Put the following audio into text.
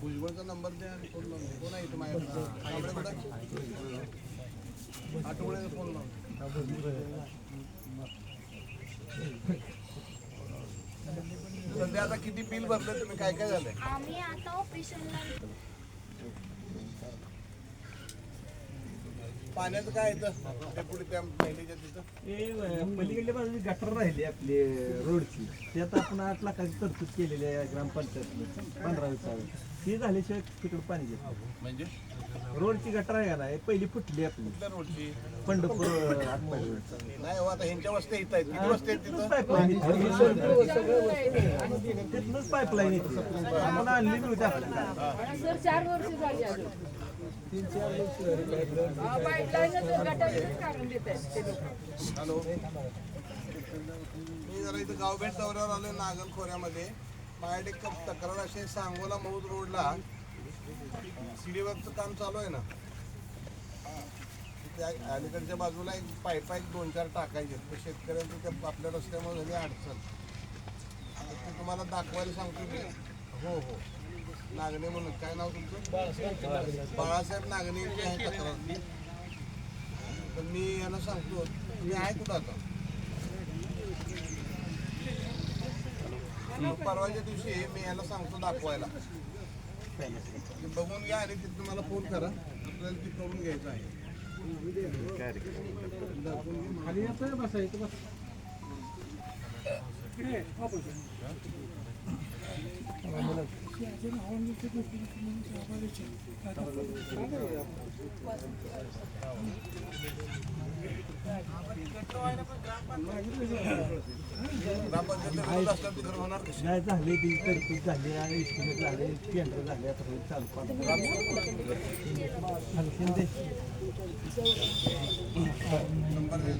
भुजबळचा number द्या. Phone कोण आहे आठवड्याचा फोन लावून सध्या आता किती बिल भरलं तुम्ही काय काय झालंय पाण्याचं काय येतं ते पुढे त्या महिलेच्या तिथं? पलीकडल्या बाजूची गटर राहिली आपली रोडची. त्यात आपण आठ लाखाची तरतूद केलेली आहे ग्रामपंचायतनं पंधरा विसावे ती झाल्याशिवाय तिकडे पाणी घेत. म्हणजे? रोडची गटर आहे का नाही? पहिली फुटली आपली. रोडची? पंढरपूर. नाही हो आता ह्यांच्या वस्त्या इथं आहेत. किती वस्त्या आहेत तिथूनच तिथं पाईपलाईन तिथूनच पाईपलाईन येते आपण आणली नव्हती आपल्याला सर चार वर्ष झाली अजून. हॅलो मी जरा इथं गावभेट दौऱ्यावर आलोय नागल खोऱ्यामध्ये माझ्याकडे तक्रार अशी सांगोला मौद रोडला सिडीवरचं काम चालू आहे ना. त्या अलीकडच्या बाजूला एक पाईपा एक दोन चार टाकायचे तर शेतकऱ्यांचं त्या आपल्या रस्त्यामुळे झाली अडचण. ते तुम्हाला दाखवायला सांगतो मी. हो हो. नागणे म्हणून. काय नाव तुमचं? बाळासाहेब नागणेची आहे तक्रार. तर मी यांना सांगतो मी आहे कुठं आता? मग परवाच्या दिवशी मी याला सांगतो दाखवायला. बघून घ्या आणि तिथं तुम्हाला फोन करा. आपल्याला ती करून घ्यायचं आहे. खाली येतोय बसायचं बस. ग्रामपंचायत विरोध असल्यावर ते खरं होणार कशी नाही झाली ती तरतूद झाली आणि इस्टिमेट झाले टेंडर झाले आता होईल चालू पाहतो. आणि शिंदे नंबर दे.